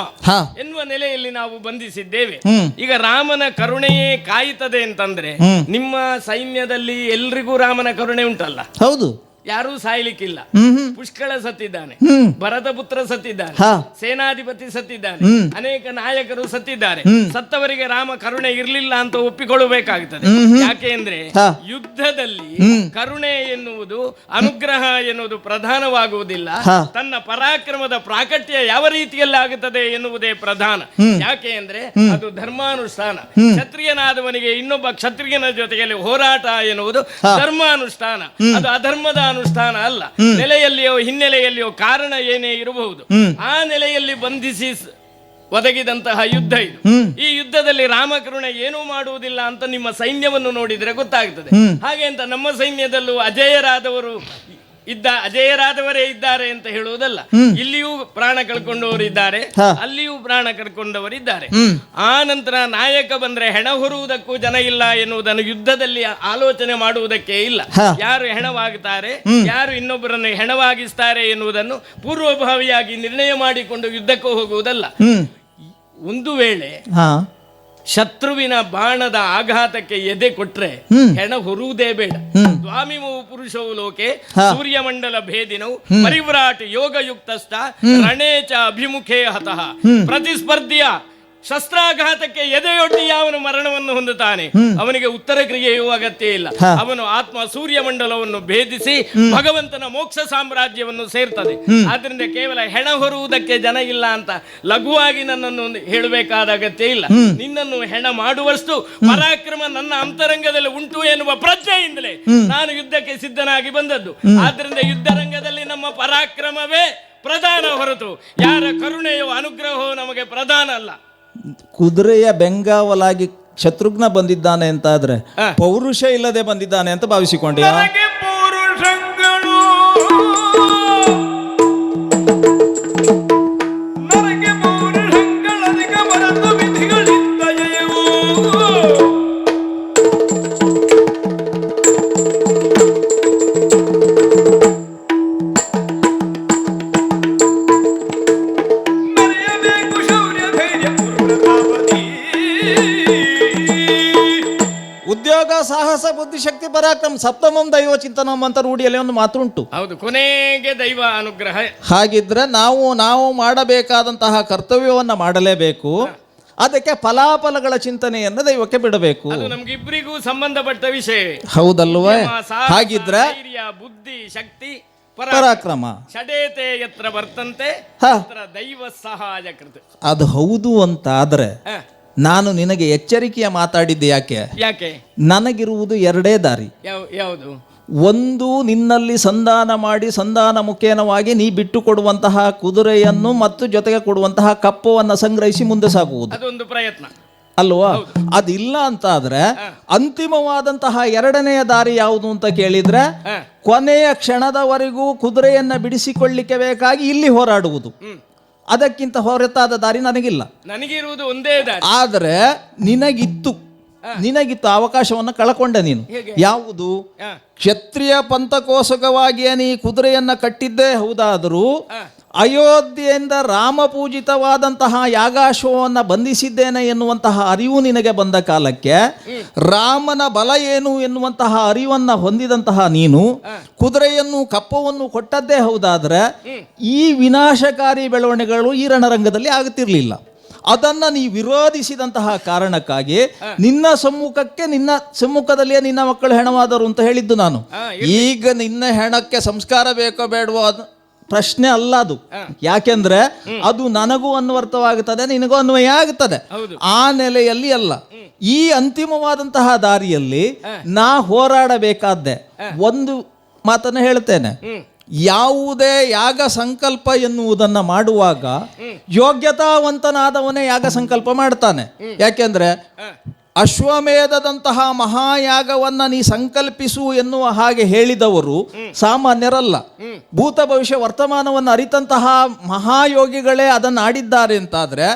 ಎನ್ನುವ ನೆಲೆಯಲ್ಲಿ ನಾವು ಬಂಧಿಸಿದ್ದೇವೆ. ಈಗ ರಾಮನ ಕರುಣೆಯೇ ಕಾಯುತ್ತದೆ ಅಂತಂದ್ರೆ ನಿಮ್ಮ ಸೈನ್ಯದಲ್ಲಿ ಎಲ್ರಿಗೂ ರಾಮನ ಕರುಣೆ ಉಂಟಲ್ಲ. ಹೌದು. ಯಾರೂ ಸಾಯ್ಲಿಕ್ಕಿಲ್ಲ. ಪುಷ್ಕಳ ಸತ್ತಿದ್ದಾನೆ. ಭರತ ಪುತ್ರ ಸತ್ತಿದ್ದಾನೆ. ಸೇನಾಧಿಪತಿ ಸತ್ತಿದ್ದಾನೆ. ಅನೇಕ ನಾಯಕರು ಸತ್ತಿದ್ದಾರೆ. ಸತ್ತವರಿಗೆ ರಾಮ ಕರುಣೆ ಇರಲಿಲ್ಲ ಅಂತ ಒಪ್ಪಿಕೊಳ್ಳಬೇಕಾಗುತ್ತದೆ. ಯಾಕೆ ಅಂದ್ರೆ ಯುದ್ಧದಲ್ಲಿ ಕರುಣೆ ಎನ್ನುವುದು ಅನುಗ್ರಹ ಎನ್ನುವುದು ಪ್ರಧಾನವಾಗುವುದಿಲ್ಲ. ತನ್ನ ಪರಾಕ್ರಮದ ಪ್ರಾಕಟ್ಯ ಯಾವ ರೀತಿಯಲ್ಲಿ ಆಗುತ್ತದೆ ಎನ್ನುವುದೇ ಪ್ರಧಾನ. ಯಾಕೆ ಅಂದ್ರೆ ಅದು ಧರ್ಮಾನುಷ್ಠಾನ. ಕ್ಷತ್ರಿಯನಾದವನಿಗೆ ಇನ್ನೊಬ್ಬ ಕ್ಷತ್ರಿಯನ ಜೊತೆಯಲ್ಲಿ ಹೋರಾಟ ಎನ್ನುವುದು ಧರ್ಮಾನುಷ್ಠಾನ. ಅದು ಅಧರ್ಮದ ಅನುಷ್ಠಾನ ಅಲ್ಲ. ನೆಲೆಯಲ್ಲಿಯೋ ಹಿನ್ನೆಲೆಯಲ್ಲಿಯೋ ಕಾರಣ ಏನೇ ಇರಬಹುದು ಆ ನೆಲೆಯಲ್ಲಿ ಬಂಧಿಸಿ ಒದಗಿದಂತಹ ಯುದ್ಧ ಇದು. ಈ ಯುದ್ಧದಲ್ಲಿ ರಾಮಕರುಣೆ ಏನೂ ಮಾಡುವುದಿಲ್ಲ ಅಂತ ನಿಮ್ಮ ಸೈನ್ಯವನ್ನು ನೋಡಿದ್ರೆ ಗೊತ್ತಾಗ್ತದೆ. ಹಾಗೆ ಅಂತ ನಮ್ಮ ಸೈನ್ಯದಲ್ಲೂ ಅಜೇಯರಾದವರು ಇದ್ದ ಅಜೇಯರಾದವರೇ ಇದ್ದಾರೆ ಅಂತ ಹೇಳುವುದಲ್ಲ. ಇಲ್ಲಿಯೂ ಪ್ರಾಣ ಕಳ್ಕೊಂಡವರು ಇದ್ದಾರೆ ಅಲ್ಲಿಯೂ ಪ್ರಾಣ ಕಳ್ಕೊಂಡವರಿದ್ದಾರೆ. ಆ ನಂತರ ನಾಯಕ ಬಂದ್ರೆ ಹೆಣ ಹೊರುವುದಕ್ಕೂ ಜನ ಇಲ್ಲ ಎನ್ನುವುದನ್ನು ಯುದ್ಧದಲ್ಲಿ ಆಲೋಚನೆ ಮಾಡುವುದಕ್ಕೆ ಇಲ್ಲ. ಯಾರು ಹೆಣವಾಗುತ್ತಾರೆ ಯಾರು ಇನ್ನೊಬ್ಬರನ್ನು ಹೆಣವಾಗಿಸ್ತಾರೆ ಎನ್ನುವುದನ್ನು ಪೂರ್ವಭಾವಿಯಾಗಿ ನಿರ್ಣಯ ಮಾಡಿಕೊಂಡು ಯುದ್ಧಕ್ಕೂ ಹೋಗುವುದಲ್ಲ. ಒಂದು ವೇಳೆ ಶತ್ರುವಿನ ಬಾಣದ ಆಘಾತಕ್ಕೆ ಎದೆ ಕೊಟ್ರೆ ಹೆಣ ಹುರುವುದೇ ಬೇಡ. ಸ್ವಾಮಿ ಪುರುಷವು ಲೋಕೆ. ಸೂರ್ಯಮಂಡಲ ಭೇದಿನವು ಪರಿವ್ರಾಟ್ ಯೋಗಯುಕ್ತಸ್ಥ ರಣೇಚ ಅಭಿಮುಖೇ ಹತಃ. ಪ್ರತಿಸ್ಪರ್ಧಿಯ ಶಸ್ತ್ರಾಘಾತಕ್ಕೆ ಎದೆಯೊಡ್ಡಿ ಯಾವನು ಮರಣವನ್ನು ಹೊಂದುತ್ತಾನೆ? ಅವನಿಗೆ ಉತ್ತರ ಕ್ರಿಯೆಯೂ ಅಗತ್ಯ ಇಲ್ಲ. ಅವನು ಆತ್ಮ ಸೂರ್ಯ ಮಂಡಲವನ್ನು ಭೇದಿಸಿ ಭಗವಂತನ ಮೋಕ್ಷ ಸಾಮ್ರಾಜ್ಯವನ್ನು ಸೇರ್ತದೆ. ಆದ್ರಿಂದ ಕೇವಲ ಹೆಣ ಹೊರುವುದಕ್ಕೆ ಜನ ಇಲ್ಲ ಅಂತ ಲಘುವಾಗಿ ನನ್ನನ್ನು ಹೇಳಬೇಕಾದ ಅಗತ್ಯ ಇಲ್ಲ. ನಿನ್ನನ್ನು ಹೆಣ ಮಾಡುವಷ್ಟು ಪರಾಕ್ರಮ ನನ್ನ ಅಂತರಂಗದಲ್ಲಿ ಉಂಟು ಎನ್ನುವ ಪ್ರಜ್ಞೆಯಿಂದಲೇ ನಾನು ಯುದ್ಧಕ್ಕೆ ಸಿದ್ಧನಾಗಿ ಬಂದದ್ದು. ಆದ್ರಿಂದ ಯುದ್ಧರಂಗದಲ್ಲಿ ನಮ್ಮ ಪರಾಕ್ರಮವೇ ಪ್ರಧಾನ ಹೊರತು. ಯಾರ ಕರುಣೆಯೋ ಅನುಗ್ರಹವೋ ನಮಗೆ ಪ್ರಧಾನ ಅಲ್ಲ. ಕುದುರೆಯ ಬೆಂಗಾವಲಾಗಿ ಶತ್ರುಘ್ನ ಬಂದಿದ್ದಾನೆ ಅಂತ ಆದ್ರೆ ಹಾ. ಪೌರುಷ ಇಲ್ಲದೆ ಬಂದಿದ್ದಾನೆ ಅಂತ ಭಾವಿಸಿಕೊಂಡಿ ಪರಾಕ್ರಮ ಸಪ್ತಮಂ ದೈವ ಚಿಂತನಂ ಅಂತ ರೂಢಿಯಲ್ಲಿ ಒಂದು ಮಾತುಂಟು. ಹೌದು ಕೊನೆಗೆ ದೈವ ಅನುಗ್ರಹ. ಹಾಗಿದ್ರೆ ನಾವು ನಾವು ಮಾಡಬೇಕಾದಂತಹ ಕರ್ತವ್ಯವನ್ನ ಮಾಡಲೇಬೇಕು. ಅದಕ್ಕೆ ಫಲಾಫಲಗಳ ಚಿಂತನೆಯನ್ನು ದೈವಕ್ಕೆ ಬಿಡಬೇಕು. ಅದು ನಮ್ಗಿಬ್ರಿಗೂ ಸಂಬಂಧಪಟ್ಟ ವಿಷಯ ಹೌದಲ್ವ? ಹಾಗಿದ್ರೆ ಬುದ್ಧಿ ಶಕ್ತಿ ಪರ ಪರಾಕ್ರಮ. ಷಡೇತೆ ಯತ್ರ ಬರ್ತಂತೆ ದೈವ ಸಹಾಯ ಕೃತ. ಅದು ಹೌದು ಅಂತ ಆದ್ರೆ ನಾನು ನಿನಗೆ ಎಚ್ಚರಿಕೆಯ ಮಾತಾಡಿದ್ದೆ ಯಾಕೆ? ಯಾಕೆ? ನನಗಿರುವುದು ಎರಡೇ ದಾರಿ. ಯಾವುದು? ಒಂದು ನಿನ್ನಲ್ಲಿ ಸಂಧಾನ ಮಾಡಿ ಸಂಧಾನ ಮುಖೇನವಾಗಿ ನೀ ಬಿಟ್ಟು ಕೊಡುವಂತಹ ಕುದುರೆಯನ್ನು ಮತ್ತು ಜೊತೆಗೆ ಕೊಡುವಂತಹ ಕಪ್ಪವನ್ನು ಸಂಗ್ರಹಿಸಿ ಮುಂದೆ ಸಾಗುವುದು. ಅದೊಂದು ಪ್ರಯತ್ನ. ಅಲ್ವಾ? ಅದಿಲ್ಲ ಅಂತ ಆದ್ರೆ ಅಂತಿಮವಾದಂತಹ ಎರಡನೆಯ ದಾರಿ ಯಾವುದು ಅಂತ ಕೇಳಿದ್ರೆ ಕೊನೆಯ ಕ್ಷಣದವರೆಗೂ ಕುದುರೆಯನ್ನ ಬಿಡಿಸಿಕೊಳ್ಳಿಕ್ಕೆ ಬೇಕಾಗಿ ಇಲ್ಲಿ ಹೋರಾಡುವುದು. ಅದಕ್ಕಿಂತ ಹೊರತಾದ ದಾರಿ ನನಗಿಲ್ಲ. ನನಗಿರುವುದು ಒಂದೇ ದಾರಿ. ಆದರೆ ನಿನಗಿತ್ತು. ನಿನಗಿತ್ತು ಅವಕಾಶವನ್ನು ಕಳಕೊಂಡೆ ನೀನು. ಯಾವುದು? ಕ್ಷತ್ರಿಯ ಪಂಥಕೋಸಕವಾಗಿಯೇ ನೀ ಕುದುರೆಯನ್ನ ಕಟ್ಟಿದ್ದೇ ಹೌದಾದರೂ ಅಯೋಧ್ಯೆಯಿಂದ ರಾಮಪೂಜಿತವಾದಂತಹ ಯಾಗಾಶ್ವವನ್ನು ಬಂಧಿಸಿದ್ದೇನೆ ಎನ್ನುವಂತಹ ಅರಿವು ನಿನಗೆ ಬಂದ ಕಾಲಕ್ಕೆ ರಾಮನ ಬಲ ಏನು ಎನ್ನುವಂತಹ ಅರಿವನ್ನು ಹೊಂದಿದಂತಹ ನೀನು ಕುದುರೆಯನ್ನು ಕಪ್ಪವನ್ನು ಕೊಟ್ಟದ್ದೇ ಹೌದಾದರೆ ಈ ವಿನಾಶಕಾರಿ ಬೆಳವಣಿಗೆಗಳು ಈ ರಣರಂಗದಲ್ಲಿ ಆಗುತ್ತಿರಲಿಲ್ಲ. ಅದನ್ನು ನೀ ವಿರೋಧಿಸಿದಂತಹ ಕಾರಣಕ್ಕಾಗಿ ನಿನ್ನ ಸಮ್ಮುಖಕ್ಕೆ ನಿನ್ನ ಸಮ್ಮುಖದಲ್ಲಿಯೇ ನಿನ್ನ ಮಕ್ಕಳು ಹೆಣವಾದರು ಅಂತ ಹೇಳಿದ್ದು ನಾನು. ಈಗ ನಿನ್ನ ಹೆಣಕ್ಕೆ ಸಂಸ್ಕಾರ ಬೇಕೋ ಬೇಡವೋ ಅದು ಪ್ರಶ್ನೆ ಅಲ್ಲ ಅದು. ಯಾಕೆಂದ್ರೆ ಅದು ನನಗೂ ಅನ್ವರ್ಥವಾಗುತ್ತದೆ ನಿನಗೂ ಅನ್ವಯ ಆಗುತ್ತದೆ ಆ ನೆಲೆಯಲ್ಲಿ ಅಲ್ಲ. ಈ ಅಂತಿಮವಾದಂತಹ ದಾರಿಯಲ್ಲಿ ನಾ ಹೋರಾಡಬೇಕಾದ್ದೆ. ಒಂದು ಮಾತನ್ನು ಹೇಳ್ತೇನೆ ಯಾವುದೇ ಯಾಗ ಸಂಕಲ್ಪ ಎನ್ನುವುದನ್ನ ಮಾಡುವಾಗ ಯೋಗ್ಯತಾವಂತನಾದವನೇ ಯಾಗ ಸಂಕಲ್ಪ ಮಾಡ್ತಾನೆ. ಯಾಕೆಂದ್ರೆ ಅಶ್ವಮೇಧದಂತಹ ಮಹಾಯಾಗವನ್ನ ನೀ ಸಂಕಲ್ಪಿಸು ಎನ್ನುವ ಹಾಗೆ ಹೇಳಿದವರು ಸಾಮಾನ್ಯರಲ್ಲ. ಭೂತ ಭವಿಷ್ಯ ವರ್ತಮಾನವನ್ನು ಅರಿತಂತಹ ಮಹಾಯೋಗಿಗಳೇ ಅದನ್ನು ಆಡಿದ್ದಾರೆ ಅಂತಾದ್ರೆ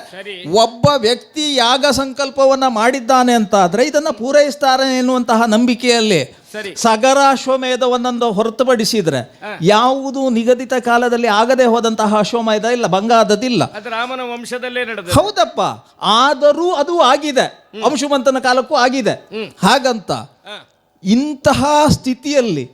ಒಬ್ಬ ವ್ಯಕ್ತಿ ಯಾಗ ಸಂಕಲ್ಪವನ್ನ ಮಾಡಿದ್ದಾನೆ ಅಂತಾದ್ರೆ ಇದನ್ನ ಪೂರೈಸ್ತಾರೆ ಎನ್ನುವಂತಹ ನಂಬಿಕೆಯಲ್ಲಿ. ಸರಿ. ಸಗರ ಅಶ್ವಮೇಧವನ್ನೊಂದು ಹೊರತುಪಡಿಸಿದ್ರೆ ಯಾವುದು ನಿಗದಿತ ಕಾಲದಲ್ಲಿ ಆಗದೆ ಹೋದಂತಹ ಅಶ್ವಮೇಧ ಇಲ್ಲ ಭಂಗ ಆದದಿಲ್ಲ ಅದು ರಾಮನ ವಂಶದಲ್ಲೇ ನಡೆದ ಹೌದಪ್ಪ. ಆದರೂ ಅದು ಆಗಿದೆ. ಅಂಶುಮಂತನ ಕಾಲಕ್ಕೂ ಆಗಿದೆ. ಹಾಗಂತ ಇಂತಹ ಸ್ಥಿತಿಯಲ್ಲಿ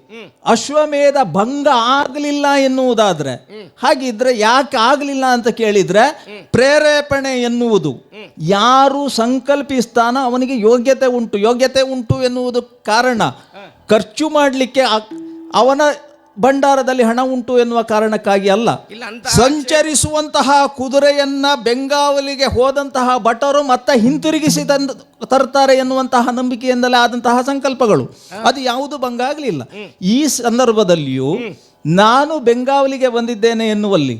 ಅಶ್ವಮೇಧ ಭಂಗ ಆಗಲಿಲ್ಲ ಎನ್ನುವುದಾದ್ರೆ, ಹಾಗಿದ್ರೆ ಯಾಕೆ ಆಗಲಿಲ್ಲ ಅಂತ ಕೇಳಿದ್ರೆ, ಪ್ರೇರೇಪಣೆ ಎನ್ನುವುದು. ಯಾರು ಸಂಕಲ್ಪಿಸ್ತಾನ ಅವನಿಗೆ ಯೋಗ್ಯತೆ ಉಂಟು ಯೋಗ್ಯತೆ ಉಂಟು ಎನ್ನುವುದು ಕಾರಣ. ಖರ್ಚು ಮಾಡಲಿಕ್ಕೆ ಅವನ ಭಂಡಾರದಲ್ಲಿ ಹಣ ಉಂಟು ಎನ್ನುವ ಕಾರಣಕ್ಕಾಗಿ ಅಲ್ಲ. ಸಂಚರಿಸುವಂತಹ ಕುದುರೆಯನ್ನ ಬೆಂಗಾವಲಿಗೆ ಹೋದಂತಹ ಭಟರು ಮತ್ತೆ ಹಿಂತಿರುಗಿಸಿ ತಂದು ತರ್ತಾರೆ ಎನ್ನುವಂತಹ ನಂಬಿಕೆಯಿಂದಲೇ ಆದಂತಹ ಸಂಕಲ್ಪಗಳು. ಅದು ಯಾವುದು ಭಂಗ ಆಗಲಿಲ್ಲ ಈ ಸಂದರ್ಭದಲ್ಲಿಯೂ ನಾನು ಬೆಂಗಾವಲಿಗೆ ಬಂದಿದ್ದೇನೆ ಎನ್ನುವಲ್ಲಿ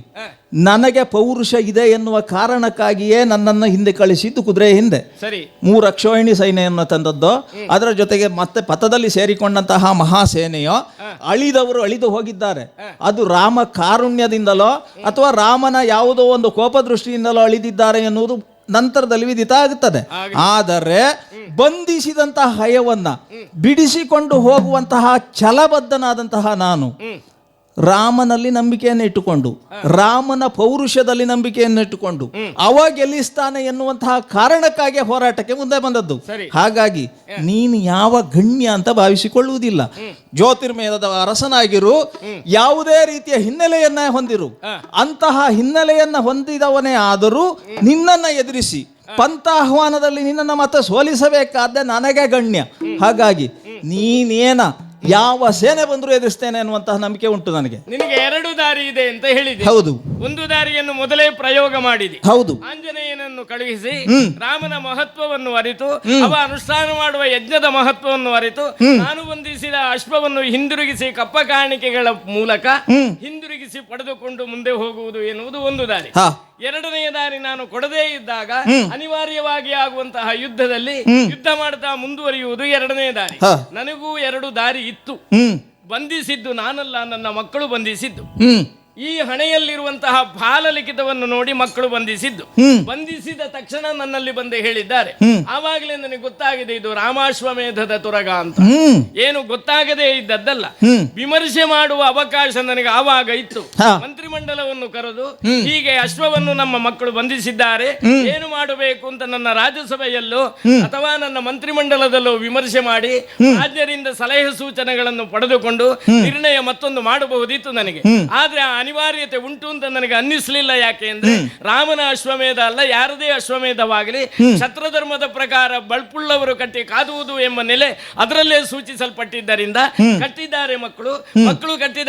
ನನಗೆ ಪೌರುಷ ಇದೆ ಎನ್ನುವ ಕಾರಣಕ್ಕಾಗಿಯೇ ನನ್ನನ್ನು ಹಿಂದೆ ಕಳಿಸಿದ್ದು ಕುದುರೆ ಹಿಂದೆ. ಸರಿ. ಮೂರು ಅಕ್ಷೋಹಿಣಿ ಸೈನ್ಯವನ್ನು ತಂದದ್ದು. ಅದರ ಜೊತೆಗೆ ಮತ್ತೆ ಪಥದಲ್ಲಿ ಸೇರಿಕೊಂಡಂತಹ ಮಹಾಸೇನೆಯೋ ಅಳಿದವರು ಅಳಿದು ಹೋಗಿದ್ದಾರೆ. ಅದು ರಾಮ ಕಾರುಣ್ಯದಿಂದಲೋ ಅಥವಾ ರಾಮನ ಯಾವುದೋ ಒಂದು ಕೋಪದೃಷ್ಟಿಯಿಂದಲೋ ಅಳಿದಿದ್ದಾರೆ ಎನ್ನುವುದು ನಂತರದಲ್ಲಿ ವಿದಿತ ಆಗುತ್ತದೆ ಆದರೆ ಬಂಧಿಸಿದಂತಹ ಹಯವನ್ನ ಬಿಡಿಸಿಕೊಂಡು ಹೋಗುವಂತಹ ಛಲಬದ್ಧನಾದಂತಹ ನಾನು ರಾಮನಲ್ಲಿ ನಂಬಿಕೆಯನ್ನು ಇಟ್ಟುಕೊಂಡು ರಾಮನ ಪೌರುಷದಲ್ಲಿ ನಂಬಿಕೆಯನ್ನು ಇಟ್ಟುಕೊಂಡು ಅವ ಗೆಲ್ಲಿಸ್ತಾನೆ ಎನ್ನುವಂತಹ ಕಾರಣಕ್ಕಾಗಿ ಹೋರಾಟಕ್ಕೆ ಮುಂದೆ ಬಂದದ್ದು. ಹಾಗಾಗಿ ನೀನು ಯಾವ ಗಣ್ಯ ಅಂತ ಭಾವಿಸಿಕೊಳ್ಳುವುದಿಲ್ಲ. ಜ್ಯೋತಿರ್ಮಯದ ಅರಸನಾಗಿರು ಯಾವುದೇ ರೀತಿಯ ಹಿನ್ನೆಲೆಯನ್ನ ಹೊಂದಿರು. ಅಂತಹ ಹಿನ್ನೆಲೆಯನ್ನ ಹೊಂದಿದವನೇ ಆದರೂ ನಿನ್ನನ್ನ ಎದುರಿಸಿ ಪಂಥ ಆಹ್ವಾನದಲ್ಲಿ ನಿನ್ನನ್ನು ಮತ್ತೆ ಸೋಲಿಸಬೇಕಾದ್ದೆ ನನಗೆ ಗಣ್ಯ. ಹಾಗಾಗಿ ನೀನೇನ ಯಾವ ಸೇನೆ ಬಂದರೂ ಎದುರಿಸ್ತೇನೆ ಅನ್ನುವಂತಹ ನಂಬಿಕೆ ಉಂಟು ನನಗೆ. ನಿನಗೆ ಎರಡು ದಾರಿ ಇದೆ ಅಂತ ಹೇಳಿದೆ. ಹೌದು. ಒಂದು ದಾರಿಯನ್ನು ಮೊದಲೇ ಪ್ರಯೋಗ ಮಾಡಿದೆ. ಹೌದು. ಆಂಜನೇಯನನ್ನು ಕಳುಹಿಸಿ ರಾಮನ ಮಹತ್ವವನ್ನು ಅರಿತು ಅವ ಅನುಷ್ಠಾನ ಮಾಡುವ ಯಜ್ಞದ ಮಹತ್ವವನ್ನು ಅರಿತು ನಾನು ಬಂಧಿಸಿದ ಅಶ್ವವನ್ನು ಹಿಂದಿರುಗಿಸಿ ಕಪ್ಪ ಕಾಣಿಕೆಗಳ ಮೂಲಕ ಹಿಂದಿರುಗಿಸಿ ಪಡೆದುಕೊಂಡು ಮುಂದೆ ಹೋಗುವುದು ಎನ್ನುವುದು ಒಂದು ದಾರಿ. ಎರಡನೆಯ ದಾರಿ ನಾನು ಕೊಡದೇ ಇದ್ದಾಗ ಅನಿವಾರ್ಯವಾಗಿ ಆಗುವಂತಹ ಯುದ್ಧದಲ್ಲಿ ಯುದ್ಧ ಮಾಡ್ತಾ ಮುಂದುವರಿಯುವುದು ಎರಡನೇ ದಾರಿ. ನನಗೂ ಎರಡು ದಾರಿ ಇತ್ತು. ಬಂಧಿಸಿದ್ದು ನಾನಲ್ಲ ನನ್ನ ಮಕ್ಕಳು ಬಂಧಿಸಿದ್ದು. ಈ ಹಣೆಯಲ್ಲಿರುವಂತಹ ಬಾಲಲಿಖಿತವನ್ನು ನೋಡಿ ಮಕ್ಕಳು ಬಂಧಿಸಿದ್ದು. ಬಂಧಿಸಿದ ತಕ್ಷಣ ನನ್ನಲ್ಲಿ ಬಂದು ಹೇಳಿದ್ದಾರೆ. ಆವಾಗಲೇ ನನಗೆ ಗೊತ್ತಾಗಿದೆ ಇದು ರಾಮಾಶ್ವಮೇಧದ ತುರಗ ಅಂತ. ಏನು ಗೊತ್ತಾಗದೇ ಇದ್ದದ್ದಲ್ಲ. ವಿಮರ್ಶೆ ಮಾಡುವ ಅವಕಾಶ ನನಗೆ ಆವಾಗ ಇತ್ತು. ಮಂತ್ರಿಮಂಡಲವನ್ನು ಕರೆದು ಹೀಗೆ ಅಶ್ವವನ್ನು ನಮ್ಮ ಮಕ್ಕಳು ಬಂಧಿಸಿದ್ದಾರೆ. ಏನು ಮಾಡಬೇಕು ಅಂತ ನನ್ನ ರಾಜ್ಯಸಭೆಯಲ್ಲೂ ಅಥವಾ ನನ್ನ ಮಂತ್ರಿಮಂಡಲದಲ್ಲೂ ವಿಮರ್ಶೆ ಮಾಡಿ ರಾಜ್ಯರಿಂದ ಸಲಹೆ ಸೂಚನೆಗಳನ್ನು ಪಡೆದುಕೊಂಡು ನಿರ್ಣಯ ಮತ್ತೊಂದು ಮಾಡಬಹುದಿತ್ತು ನನಗೆ. ಆದ್ರೆ ಆ ಅನಿವಾರ್ಯತೆ ಉಂಟು ಅಂತ ನನಗೆ ಅನ್ನಿಸ್ಲಿಲ್ಲ ಯಾಕೆ ಅಂದ್ರೆ ರಾಮನ ಅಶ್ವಮೇಧ ಅಲ್ಲ ಯಾರದೇ ಅಶ್ವಮೇಧವಾಗಲಿ ಛತ್ರಧರ್ಮದ ಪ್ರಕಾರ ಬಳ್ಪುಳ್ಳವರು ಕಟ್ಟಿ ಕಾದುವುದು ಎಂಬ ನೆಲೆ ಅದರಲ್ಲೇ ಸೂಚಿಸಲ್ಪಟ್ಟಿದ್ದರಿಂದ ಕಟ್ಟಿದ್ದಾರೆ ಮಕ್ಕಳು. ಮಕ್ಕಳು ಕಟ್ಟಿದ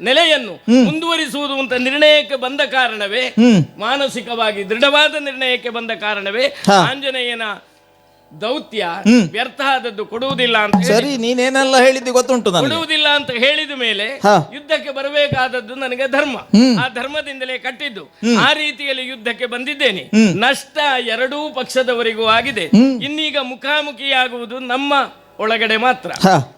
ನೆಲೆಯನ್ನು ಮುಂದುವರಿಸುವುದು ಅಂತ ನಿರ್ಣಯಕ್ಕೆ ಬಂದ ಕಾರಣವೇ ಮಾನಸಿಕವಾಗಿ ದೃಢವಾದ ನಿರ್ಣಯಕ್ಕೆ ಬಂದ ಕಾರಣವೇ ಆಂಜನೇಯನ ದೌತ್ಯ ವ್ಯರ್ಥ ಆದದ್ದು ಕೊಡುವುದಿಲ್ಲ ಅಂತ ಸರಿ ನೀನೇನೆಲ್ಲ ಹೇಳಿದ್ದು ಗೊತ್ತುಂಟು ನನಗೆ. ಕೊಡುವುದಿಲ್ಲ ಅಂತ ಹೇಳಿದ ಮೇಲೆ ಹಾ. ಯುದ್ಧಕ್ಕೆ ಬರಬೇಕಾದದ್ದು ನನಗೆ ಧರ್ಮ. ಆ ಧರ್ಮದಿಂದಲೇ ಕಟ್ಟಿದ್ದು. ಆ ರೀತಿಯಲ್ಲಿ ಯುದ್ಧಕ್ಕೆ ಬಂದಿದ್ದೇನೆ. ನಷ್ಟ ಎರಡೂ ಪಕ್ಷದವರಿಗೂ ಆಗಿದೆ. ಇನ್ನೀಗ ಮುಖಾಮುಖಿಯಾಗುವುದು ನಮ್ಮ ಒಳಗಡೆ ಮಾತ್ರ.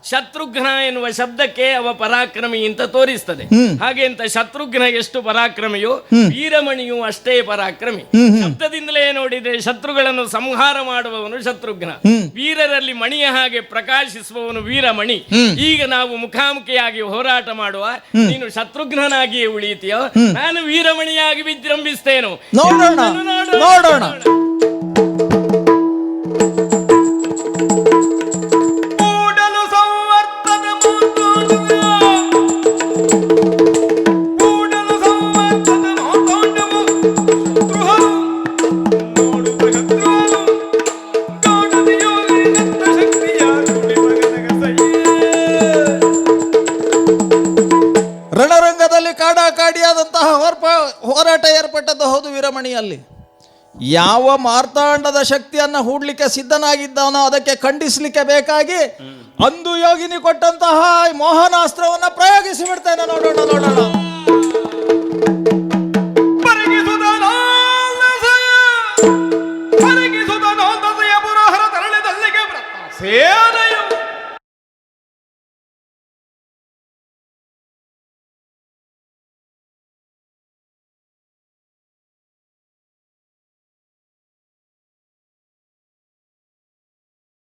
ಶತ್ರುಘ್ನ ಎನ್ನುವ ಶಬ್ದಕ್ಕೆ ಅವ ಪರಾಕ್ರಮಿ ಅಂತ ತೋರಿಸ್ತದೆ. ಹಾಗೆ ಅಂತ ಶತ್ರುಘ್ನ ಎಷ್ಟು ಪರಾಕ್ರಮಿಯೋ ವೀರಮಣಿಯು ಅಷ್ಟೇ ಪರಾಕ್ರಮಿ. ಶಬ್ದದಿಂದಲೇ ನೋಡಿದ್ರೆ ಶತ್ರುಗಳನ್ನು ಸಂಹಾರ ಮಾಡುವವನು ಶತ್ರುಘ್ನ. ವೀರರಲ್ಲಿ ಮಣಿಯ ಹಾಗೆ ಪ್ರಕಾಶಿಸುವವನು ವೀರಮಣಿ. ಈಗ ನಾವು ಮುಖಾಮುಖಿಯಾಗಿ ಹೋರಾಟ ಮಾಡುವ ನೀನು ಶತ್ರುಘ್ನಾಗಿಯೇ ಉಳಿಯುತ್ತೀಯೋ? ನಾನು ವೀರಮಣಿಯಾಗಿ ವಿಜೃಂಭಿಸ್ತೇನು? ನೋಡೋಣ. ನೋಡೋಣ. ವೀರಮಣಿಯಲ್ಲಿ ಯಾವ ಮಾರ್ತಾಂಡದ ಶಕ್ತಿಯನ್ನ ಹೂಡ್ಲಿಕ್ಕೆ ಸಿದ್ಧನಾಗಿದ್ದಾನೋ ಅದಕ್ಕೆ ಖಂಡಿಸಲಿಕ್ಕೆ ಬೇಕಾಗಿ ಅಂದು ಯೋಗಿನಿ ಕೊಟ್ಟಂತಹ ಮೋಹನಾಸ್ತ್ರವನ್ನು ಪ್ರಯೋಗಿಸಿ ಬಿಡ್ತೇನೆ. ನೋಡೋಣ ನೋಡೋಣ. ಪರಗಿಸುತ್ತ